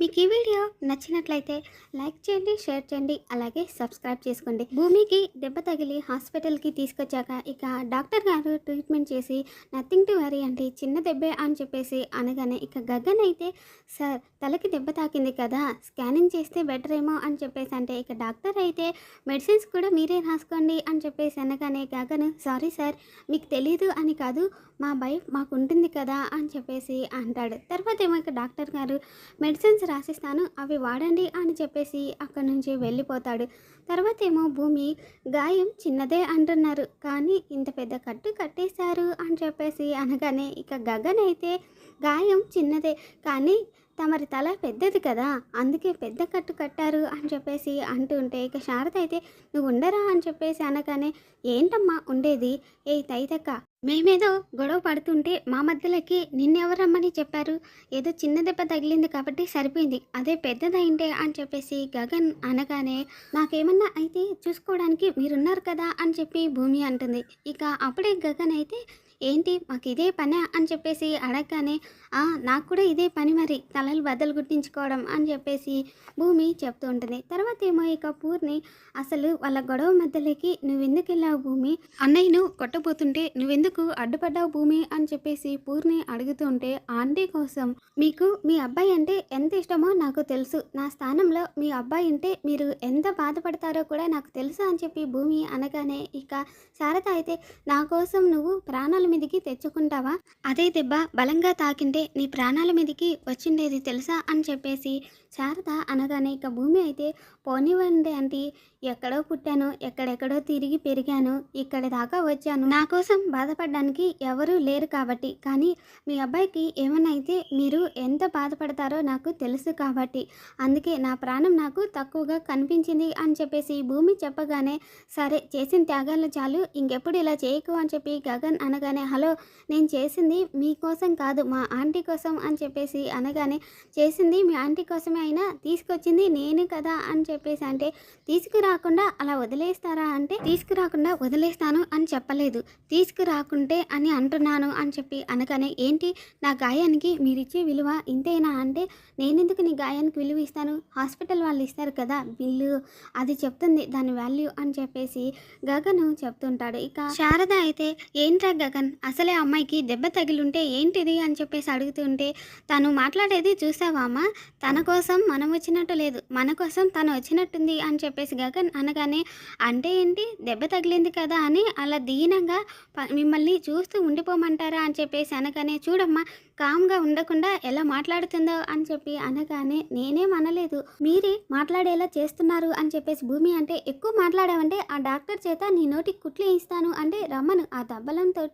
మీకు ఈ వీడియో నచ్చినట్లయితే లైక్ చేయండి షేర్ చేయండి అలాగే సబ్స్క్రైబ్ చేసుకోండి. భూమికి దెబ్బ తగిలి హాస్పిటల్కి తీసుకొచ్చాక ఇక డాక్టర్ గారు ట్రీట్మెంట్ చేసి నథింగ్ టు వరీ అంటే చిన్న దెబ్బే అని చెప్పేసి అనగానే ఇక గగన్ అయితే సార్ తలకి దెబ్బ తాకింది కదా స్కానింగ్ చేస్తే బెటర్ ఏమో అని చెప్పేసి అంటే ఇక డాక్టర్ అయితే మెడిసిన్స్ కూడా మీరే రాసుకోండి అని చెప్పేసి అనగానే గగన్ సారీ సార్ మీకు తెలీదు అని కాదు మా భయం మాకు ఉంటుంది కదా అని చెప్పేసి అంటాడు. తర్వాత ఏమో ఇక డాక్టర్ గారు మెడిసిన్స్ రాసిస్తాను అవి వాడండి అని చెప్పేసి అక్కడి నుంచి వెళ్ళిపోతాడు. తర్వాత ఏమో భూమి గాయం చిన్నదే అంటున్నారు. కానీ ఇంత పెద్ద కట్టు కట్టేశారు అని చెప్పేసి అనగానే ఇక గగన్ అయితే గాయం చిన్నదే. కానీ తమరి తల పెద్దది కదా అందుకే పెద్ద కట్టు కట్టారు అని చెప్పేసి అంటుంటే ఇక శారద అయితే నువ్వు ఉండరా అని చెప్పేసి అనగానే ఏంటమ్మా ఉండేది? ఏ తైతక్క మేమేదో గొడవ పడుతుంటే మా మధ్యలోకి నిన్నెవరమ్మని చెప్పారు? ఏదో చిన్న దెబ్బ తగిలింది కాబట్టి సరిపోయింది అదే పెద్దదైంటే అని చెప్పేసి గగన్ అనగానే నాకేమన్నా అయితే చూసుకోవడానికి మీరున్నారు కదా అని చెప్పి భూమి అంటుంది. ఇక అప్పుడే గగన్ అయితే ఏంటి మాకు ఇదే పనే అని చెప్పేసి అడగగానే "ఆ, నాకు కూడా ఇదే పని మరి. తలలు బద్దలు గుర్తించుకోవడం అని చెప్పేసి భూమి చెప్తూ ఉంటుంది. తర్వాత ఏమో ఇక పూర్ణి అసలు వాళ్ళ గొడవ మధ్యలోకి నువ్వెందుకు వెళ్ళావు భూమి? అన్నయ్యను కొట్టబోతుంటే నువ్వెందుకు అడ్డుపడ్డావు భూమి? అని చెప్పేసి పూర్ణి అడుగుతుంటే ఆంటీ కోసం. మీకు మీ అబ్బాయి అంటే ఎంత ఇష్టమో నాకు తెలుసు. నా స్థానంలో మీ అబ్బాయి ఉంటే మీరు ఎంత బాధపడతారో కూడా నాకు తెలుసు అని చెప్పి భూమి అనగానే ఇక శారద అయితే నా కోసం నువ్వు ప్రాణాల మీదకి తెచ్చుకుంటావా? అదే దెబ్బ బలంగా తాకింటే నీ ప్రాణాల మీదకి వచ్చిండేది తెలుసా? అని చెప్పేసి శారద అనగానే ఇక భూమి అయితే పోనివ్వండి అంటే ఎక్కడో పుట్టాను ఎక్కడెక్కడో తిరిగి పెరిగాను ఇక్కడ దాకా వచ్చాను. నా కోసం బాధపడడానికి ఎవరూ లేరు కాబట్టి. కానీ మీ అబ్బాయికి ఏమైనా అయితే మీరు ఎంత బాధపడతారో నాకు తెలుసు కాబట్టి. అందుకే నా ప్రాణం నాకు తక్కువగా కనిపించింది అని చెప్పేసి భూమి చెప్పగానే సరే చేసిన త్యాగాలు చాలు ఇంకెప్పుడు ఇలా చేయకు అని చెప్పి గగన్ అనగానే హలో నేను చేసింది మీకోసం కాదు మా ఆంటీ కోసం అని చెప్పేసి అనగానే చేసింది మీ ఆంటీ కోసమే అయినా తీసుకొచ్చింది నేను కదా అని చెప్పేసి అంటే తీసుకురాకుండా అలా వదిలేస్తారా? అంటే తీసుకురాకుండా వదిలేస్తాను అని చెప్పలేదు తీసుకురాకుంటే అని అంటున్నాను అని చెప్పి అనగానే ఏంటి నా గాయానికి మీరిచ్చే విలువ ఇంతేనా? అంటే నేనెందుకు నీ గాయానికి విలువ ఇస్తాను? హాస్పిటల్ వాళ్ళు ఇస్తారు కదా బిల్లు అది చెప్తుంది దాని వాల్యూ అని చెప్పేసి గగను చెప్తుంటాడు. ఇక శారద అయితే ఏంట్రా గగన్ అసలే అమ్మాయికి దెబ్బ తగిలుంటే ఏంటిది అని చెప్పేసి అడుగుతుంటే తను మాట్లాడేది చూసావా అమ్మ? తన కోసం మనం వచ్చినట్టు లేదు. మన కోసం తను వచ్చినట్టుంది అని చెప్పేసి గగన్ అనగానే అంటే ఏంటి? దెబ్బ తగిలింది కదా అని అలా దీనంగా ప- మిమ్మల్ని చూస్తూ ఉండిపోమంటారా అని చెప్పేసి అనగానే చూడమ్మా కామ్గా ఉండకుండా ఎలా మాట్లాడుతుందో అని చెప్పి అనగానే నేనేం అనలేదు మీరే మాట్లాడేలా చేస్తున్నారు అని చెప్పేసి భూమి అంటే ఎక్కువ మాట్లాడావంటే ఆ డాక్టర్ చేత నీ నోటికి కుట్లు ఇస్తాను అంటే రమ్మను. ఆ దబ్బలంతో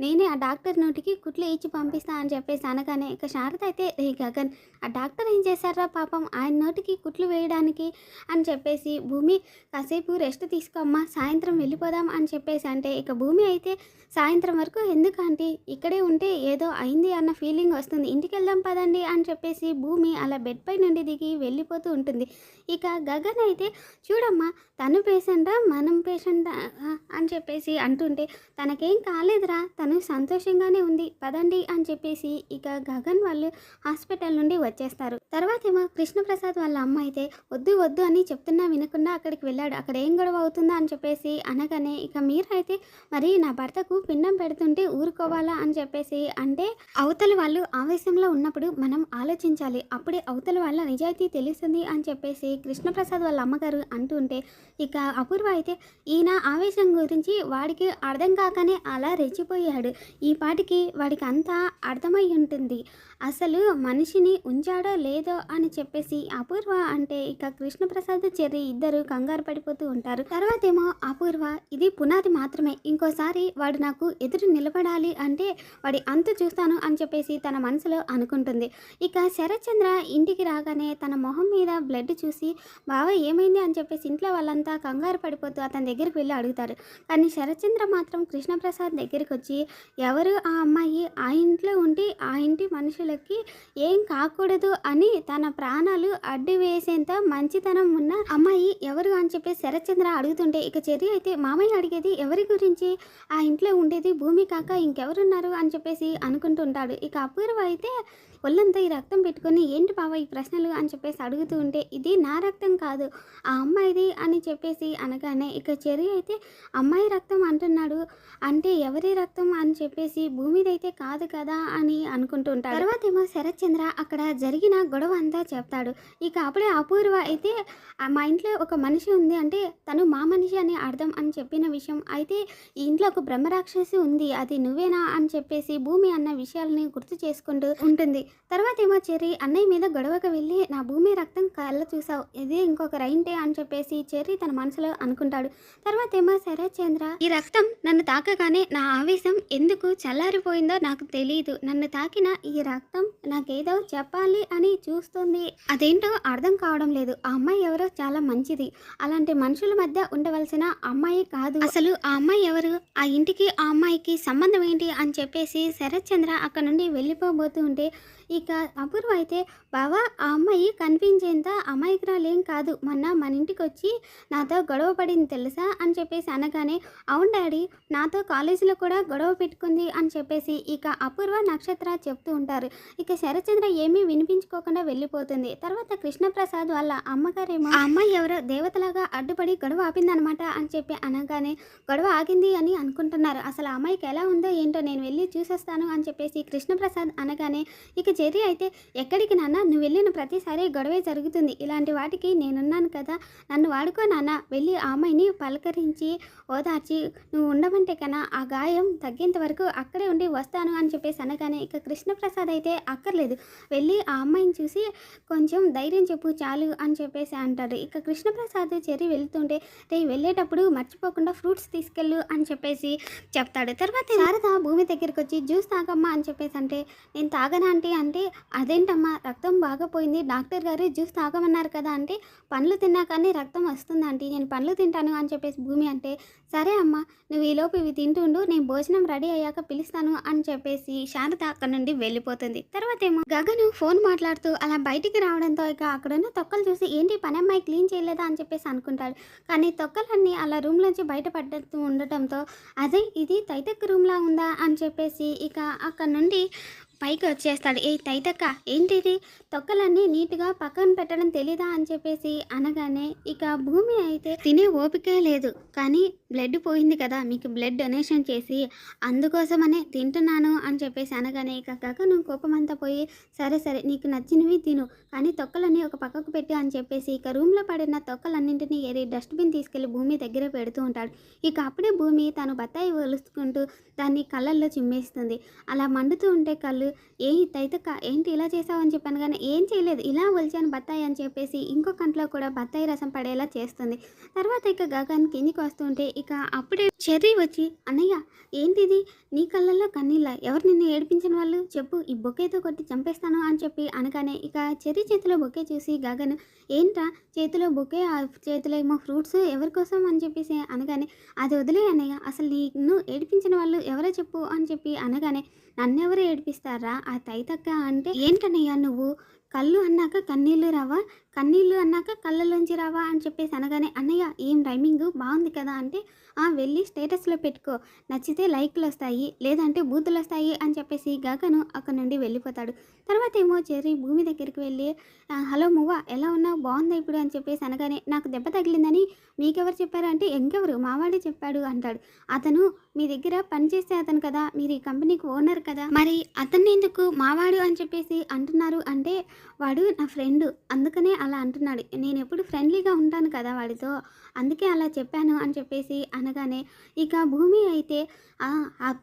నేనే ఆ డాక్టర్ నోటికి కుట్లు ఇచ్చి పంపిస్తా అని చెప్పేసి అనగానే ఇక శారద అయితే రే గగన్ ఆ డాక్టర్ ఏం చేశారా పాపం? ఆయన నోటికి కుట్లు వేయడానికి? అని చెప్పేసి భూమి కాసేపు రెస్ట్ తీసుకోమ్మా సాయంత్రం వెళ్ళిపోదాం అని చెప్పేసి అంటే ఇక భూమి అయితే సాయంత్రం వరకు ఎందుకంటే ఇక్కడే ఉంటే ఏదో అయింది అన్న ఫీలింగ్ వస్తుంది. ఇంటికి వెళ్దాం పదండి అని చెప్పేసి భూమి అలా బెడ్ పై నుండి దిగి వెళ్ళిపోతూ ఉంటుంది. ఇక గగన్ అయితే చూడమ్మా తను పేషెంటా? మనం పేషెంటా? అని చెప్పేసి అంటుంటే తనకేం కాలేదురా. తను సంతోషంగానే ఉంది. పదండి అని చెప్పేసి ఇక గగన్ వాళ్ళు హాస్పిటల్ నుండి వచ్చేస్తారు. తర్వాత ఏమో కృష్ణప్రసాద్ వాళ్ళ అమ్మ అయితే వద్దు వద్దు అని చెప్తున్నా వినకుండా అక్కడికి వెళ్ళాడు. అక్కడ ఏం గొడవ అవుతుందా? అని చెప్పేసి అనగానే ఇక మీరు అయితే మరి నా భర్తకు పిండం పెడుతుంటే ఊరుకోవాలా? అని చెప్పేసి అంటే అవతల వాళ్ళు ఆవేశంలో ఉన్నప్పుడు మనం ఆలోచించాలి. అప్పుడే అవతల వాళ్ళ నిజాయితీ తెలుస్తుంది అని చెప్పేసి కృష్ణప్రసాద్ వాళ్ళ అమ్మగారు అంటుంటే ఇక అపూర్వ అయితే ఈయన ఆవేశం గురించి వాడికి అర్థం కాకనే అలా రెచ్చిపోయాడు. ఈ పాటికి వాడికి అంతా అర్థమై ఉంటుంది. అసలు మనిషిని ఉంచాడో లేదో అని చెప్పేసి అపూర్వ అంటే ఇక కృష్ణప్రసాద్ చెర్రి ఇద్దరు కంగారు పడిపోతూ ఉంటారు. తర్వాత ఏమో అపూర్వ ఇది పునాది మాత్రమే. ఇంకోసారి వాడు నాకు ఎదురు నిలబడాలి అంటే వాడి అంత చూస్తాను అని చెప్పేసి తన మనసులో అనుకుంటుంది. ఇక శరత్చంద్ర ఇంటికి రాగానే తన మొహం మీద బ్లడ్ చూసి బావ ఏమైంది? అని చెప్పేసి ఇంట్లో వాళ్ళంతా కంగారు పడిపోతూ అతని దగ్గరికి వెళ్ళి అడుగుతారు. కానీ శరత్చంద్ర మాత్రం కృష్ణప్రసాద్ దగ్గరికి వచ్చి ఎవరు ఆ అమ్మాయి? ఆ ఇంట్లో ఉండి ఆ ఇంటి మనుషులకి ఏం కాకూడదు అని తన ప్రాణాలు అడ్డు వేసేంత మంచితనం ఉన్న అమ్మాయి ఎవరు అని చెప్పి శరత్చంద్ర అడుగుతుంటే ఇక చెర్రి అయితే మామయ్య అడిగేది ఎవరి గురించి? ఆ ఇంట్లో ఉండేది భూమి కాక ఇంకెవరున్నారు? అని చెప్పేసి అనుకుంటుంటాడు ఇక అపూర్వ అయితే ఒళ్ళంతా ఈ రక్తం పెట్టుకొని ఏంటి బావ ఈ ప్రశ్నలు అని చెప్పేసి అడుగుతూ ఉంటే ఇది నా రక్తం కాదు ఆ అమ్మాయిది అని చెప్పేసి అనగానే ఇక చెరి అయితే అమ్మాయి రక్తం అంటున్నాడు అంటే ఎవరి రక్తం? అని చెప్పేసి భూమిదైతే కాదు కదా అని అనుకుంటూ ఉంటాడు. తర్వాత ఏమో శరత్ చంద్ర అక్కడ జరిగిన గొడవ అంతా చెప్తాడు. ఇక అప్పుడే అపూర్వ అయితే మా ఇంట్లో ఒక మనిషి ఉంది అంటే తను మా మనిషి అని అర్థం అని చెప్పిన విషయం. అయితే ఈ ఇంట్లో ఒక బ్రహ్మరాక్షసి ఉంది అది నువ్వేనా అని చెప్పేసి భూమి అన్న విషయాలని గుర్తు చేసుకుంటూ ఉంటుంది. తర్వాత ఏమో చెర్రీ అన్నయ్య మీద గొడవకు వెళ్ళి నా భూమి రక్తం కళ్ళ చూసావు ఇది ఇంకొక రైంటే అని చెప్పేసి చెర్రీ తన మనసులో అనుకుంటాడు. తర్వాత ఏమో శరత్ చంద్ర ఈ రక్తం నన్ను తాకగానే నా ఆవేశం ఎందుకు చల్లారిపోయిందో నాకు తెలియదు నన్ను తాకిన ఈ రక్తం నాకేదో చెప్పాలి అని చూస్తుంది. అదేంటో అర్థం కావడం లేదు. ఆ అమ్మాయి ఎవరో చాలా మంచిది. అలాంటి మనుషుల మధ్య ఉండవలసిన అమ్మాయి కాదు. అసలు ఆ అమ్మాయి ఎవరు? ఆ ఇంటికి ఆ అమ్మాయికి సంబంధం ఏంటి? అని చెప్పేసి శరత్ చంద్ర అక్కడ నుండి వెళ్ళిపోబోతూ ఉంటే ఇక అపూర్వ అయితే బావా ఆ అమ్మాయి కనిపించేంత అమాయకురాలేం కాదు. మొన్న మన ఇంటికి వచ్చి నాతో గొడవ పడింది తెలుసా? అని చెప్పేసి అనగానే అవును డాడీ నాతో కాలేజీలో కూడా గొడవ పెట్టుకుంది అని చెప్పేసి ఇక అపూర్వ నక్షత్ర చెప్తూ ఉంటారు. ఇక శరచంద్ర ఏమీ వినిపించుకోకుండా వెళ్ళిపోతుంది. తర్వాత కృష్ణప్రసాద్ వాళ్ళ అమ్మగారేమో ఆ అమ్మాయి ఎవరో దేవతలాగా అడ్డుపడి గొడవ ఆపిందనమాట అని చెప్పి అనగానే గొడవ ఆగింది అని అనుకుంటున్నారు. అసలు ఆ అమ్మాయికి ఎలా ఉందో ఏంటో నేను వెళ్ళి చూసేస్తాను అని చెప్పేసి కృష్ణప్రసాద్ అనగానే ఇక జెర్రీ అయితే ఎక్కడికి నాన్న? నువ్వు వెళ్ళిన ప్రతిసారి గొడవే జరుగుతుంది. ఇలాంటి వాటికి నేనున్నాను కదా. నన్ను వాడుకో నాన్న. వెళ్ళి ఆ అమ్మాయిని పలకరించి ఓదార్చి నువ్వు ఉండమంటే కన్నా ఆ గాయం తగ్గేంత వరకు అక్కడే ఉండి వస్తాను అని చెప్పేసి అనగానే ఇక కృష్ణప్రసాద్ అయితే అక్కర్లేదు. వెళ్ళి ఆ అమ్మాయిని చూసి కొంచెం ధైర్యం చెప్పు చాలు అని చెప్పేసి అంటాడు. ఇక కృష్ణప్రసాద్ చెర్రీ వెళ్తుంటే రే వెళ్ళేటప్పుడు మర్చిపోకుండా ఫ్రూట్స్ తీసుకెళ్ళు అని చెప్పేసి చెప్తాడు. తర్వాత శారద భూమి దగ్గరికి వచ్చి జ్యూస్ తాగమ్మా అని చెప్పేసి అంటే నేను తాగనా అంటే అంటే అదేంటమ్మా రక్తం బాగా పోయింది డాక్టర్ గారు జ్యూస్ తాగమన్నారు కదా అంటే పండ్లు తిన్నా కానీ రక్తం వస్తుందంటే నేను పండ్లు తింటాను అని చెప్పేసి భూమి అంటే సరే అమ్మా నువ్వు ఈలోపు ఇవి తింటుండు నేను భోజనం రెడీ అయ్యాక పిలుస్తాను అని చెప్పేసి శారద అక్కడ నుండి వెళ్ళిపోతుంది. తర్వాత ఏమో గగను ఫోన్ మాట్లాడుతూ అలా బయటికి రావడంతో ఇక అక్కడున్న తొక్కలు చూసి ఏంటి పని అమ్మాయి క్లీన్ చేయలేదా? అని చెప్పేసి అనుకుంటాడు. కానీ తొక్కలన్నీ అలా రూమ్లోంచి బయటపడుతూ ఉండటంతో అదే ఇది తైతక్ రూమ్లా ఉందా? అని చెప్పేసి ఇక అక్కడ నుండి పైకి వచ్చేస్తాడు. ఏ తైతక్క ఏంటిది? తొక్కలన్నీ నీట్గా పక్కన పెట్టడం తెలీదా? అని చెప్పేసి అనగానే ఇక భూమి అయితే తినే ఓపిక లేదు. కానీ బ్లడ్ పోయింది కదా మీకు బ్లడ్ డొనేషన్ చేసి అందుకోసమనే తింటున్నాను అని చెప్పేసి అనగానే ఇక గగను కోపం అంతా పోయి సరే సరే నీకు నచ్చినవి తిను కానీ తొక్కలన్నీ ఒక పక్కకు పెట్టి అని చెప్పేసి ఇక రూమ్లో పడిన తొక్కలన్నింటినీ ఏరి డస్ట్బిన్ తీసుకెళ్ళి భూమి దగ్గర పెడుతూ ఉంటాడు. ఇక అప్పుడే భూమి తను బత్తాయి ఒలుసుకుంటూ దాన్ని కళ్ళల్లో చిమ్మేస్తుంది. అలా మండుతూ ఉంటే కళ్ళు ఏ తైతక్క ఏంటి ఇలా చేసావు అని చెప్పాను కానీ ఏం చేయలేదు. ఇలా ఒలిచాను బత్తాయి అని చెప్పేసి ఇంకో కంట్లో కూడా బత్తాయి రసం పడేలా చేస్తుంది. తర్వాత ఇక గగన్ కిందికి వస్తుంటే ఇక అప్పుడే చెర్రీ వచ్చి అన్నయ్య ఏంటిది? నీ కళ్ళల్లో కన్నీళ్ళ? ఎవరు నిన్ను ఏడిపించిన వాళ్ళు? చెప్పు ఈ బొకేతో కొట్టి చంపేస్తాను అని చెప్పి అనగానే ఇక చెర్రీ చేతిలో బొకే చూసి గగన్ ఏంట్రా? చేతిలో బొకే చేతిలో ఏమో ఫ్రూట్స్? ఎవరి కోసం? అని చెప్పేసి అనగానే అది వదిలే అన్నయ్య. అసలు నిన్ను ఏడిపించిన వాళ్ళు ఎవరో చెప్పు అని చెప్పి అనగానే నన్నెవరు ఏడిపిస్తారు? ఆ తైతక్క అంటే ఏంటన్నయ్య నువ్వు? కళ్ళు అన్నాక కన్నీళ్ళు రావా? కన్నీళ్ళు అన్నాక కళ్ళలోంచి రావా అని చెప్పేసి అనగానే అన్నయ్య ఏం రైమింగ్? బాగుంది కదా అంటే ఆ వెళ్ళి స్టేటస్లో పెట్టుకో. నచ్చితే లైక్లు వస్తాయి లేదంటే బూతులు వస్తాయి అని చెప్పేసి గగను అక్కడ నుండి వెళ్ళిపోతాడు. తర్వాత ఏమో చెర్రీ భూమి దగ్గరికి వెళ్ళి హలో మువ్వ ఎలా ఉన్నావు? బాగుందా ఇప్పుడు? అని చెప్పేసి అనగానే నాకు దెబ్బ తగిలిందని మీకెవరు చెప్పారు అంటే ఇంకెవరు మావాడే చెప్పాడు అంటాడు. అతను మీ దగ్గర పనిచేసే అతను కదా మీరు ఈ కంపెనీకి ఓనర్ కదా. మరి అతన్ని ఎందుకు మావాడు అని చెప్పేసి అంటున్నారు అంటే వాడు నా ఫ్రెండ్ అందుకనే అలా అంటున్నాడు. నేను ఎప్పుడు ఫ్రెండ్లీగా ఉంటాను కదా వాడితో. అందుకే అలా చెప్పాను అని చెప్పేసి అనగానే ఇక భూమి అయితే "ఆ,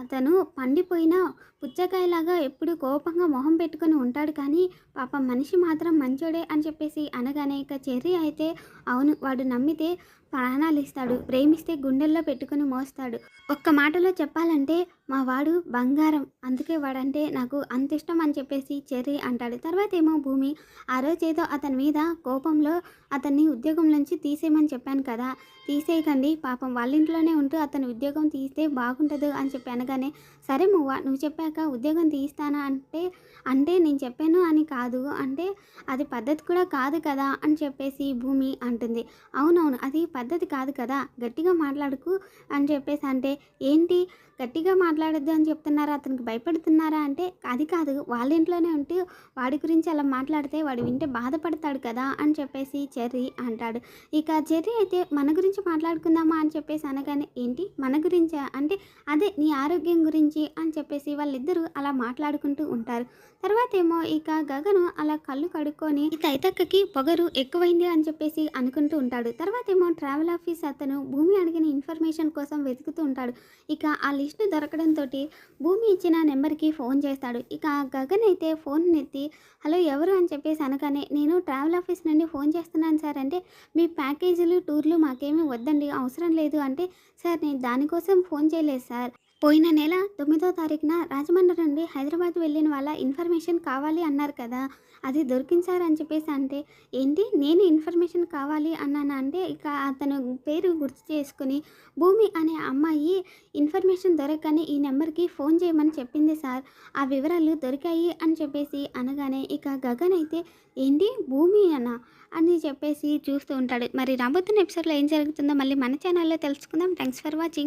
అతను పండిపోయిన పుచ్చకాయలాగా ఎప్పుడు కోపంగా మొహం పెట్టుకొని ఉంటాడు కానీ పాప మనిషి మాత్రం మంచోడే అని చెప్పేసి అనగానే ఇక చెర్రీ అయితే అవును వాడు నమ్మితే ప్రాణాలు ఇస్తాడు ప్రేమిస్తే గుండెల్లో పెట్టుకుని మోస్తాడు. ఒక్క మాటలో చెప్పాలంటే మా వాడు బంగారం. అందుకే వాడంటే నాకు అంత ఇష్టం అని చెప్పేసి చెర్రీ అంటాడు. తర్వాత ఏమో భూమి ఆ రోజేదో అతని మీద కోపంలో అతన్ని ఉద్యోగం నుంచి తీసేయమని చెప్పాను కదా. తీసేయకండి పాపం వాళ్ళ ఇంట్లోనే ఉంటూ అతని ఉద్యోగం తీస్తే బాగుంటుంది అని చెప్పి అనగానే సరే మువ్వ నువ్వు చెప్పాక ఉద్యోగం తీస్తానా అంటే అంటే నేను చెప్పాను అని కాదు. అంటే అది పద్ధతి కూడా కాదు కదా అని చెప్పేసి భూమి అంటుంది. అవునవును అది పద్ధతి కాదు కదా గట్టిగా మాట్లాడుకు అని చెప్పేసి అంటే ఏంటి? గట్టిగా మాట్లాడద్దు అని చెప్తున్నారా? అతనికి భయపడుతున్నారా అంటే అది కాదు. వాళ్ళ ఇంట్లోనే ఉంటూ వాడి గురించి అలా మాట్లాడితే వాడు వింటే బాధపడతాడు కదా అని చెప్పేసి చెర్రీ అంటాడు. ఇక చెర్రీ అయితే మన గురించి మాట్లాడుకుందామా అని చెప్పేసి అనగానే ఏంటి? మన గురించా? అంటే అదే నీ ఆరోగ్యం గురించి అని చెప్పేసి వాళ్ళిద్దరూ అలా మాట్లాడుకుంటూ ఉంటారు. తర్వాత ఏమో ఇక గగను అలా కళ్ళు కడుక్కొని తైతక్కకి పొగరు ఎక్కువైంది అని చెప్పేసి అనుకుంటూ ఉంటాడు. తర్వాత ఏమో ట్రావెల్ ఆఫీస్ అతను భూమి అడిగిన ఇన్ఫర్మేషన్ కోసం వెతుకుతూ ఉంటాడు. ఇక ఆ లిస్టు దొరకడంతో భూమి ఇచ్చిన నెంబర్కి ఫోన్ చేస్తాడు. ఇక గగన్ అయితే ఫోన్ ఎత్తి హలో ఎవరు? అని చెప్పేసి అనగానే నేను ట్రావెల్ ఆఫీస్ నుండి ఫోన్ చేస్తున్నాను సార్. అంటే మీ ప్యాకేజీలు టూర్లు మాకేమీ వద్దండి అవసరం లేదు. అంటే సార్ నేను దానికోసం ఫోన్ చేయలేదు సార్. పోయిన నెల తొమ్మిదో తారీఖున రాజమండ్రి నుండి హైదరాబాద్ వెళ్ళిన వాళ్ళ ఇన్ఫర్మేషన్ కావాలి అన్నారు కదా. అది దొరికింది సార్ అని చెప్పేసి అంటే ఏంటి? నేను ఇన్ఫర్మేషన్ కావాలి అన్నాను? అంటే ఇక అతను పేరు గుర్తు చేసుకుని భూమి అనే అమ్మాయి ఇన్ఫర్మేషన్ దొరకని ఈ నెంబర్కి ఫోన్ చేయమని చెప్పింది సార్. ఆ వివరాలు దొరికాయి అని చెప్పేసి అనగానే ఇక గగన్ అయితే ఏంటి? భూమి అన్న అని చెప్పేసి చూస్తూ ఉంటాడు. మరి రాబోతున్న ఎపిసోడ్లో ఏం జరుగుతుందో మళ్ళీ మన ఛానల్లో తెలుసుకుందాం. Thanks for watching.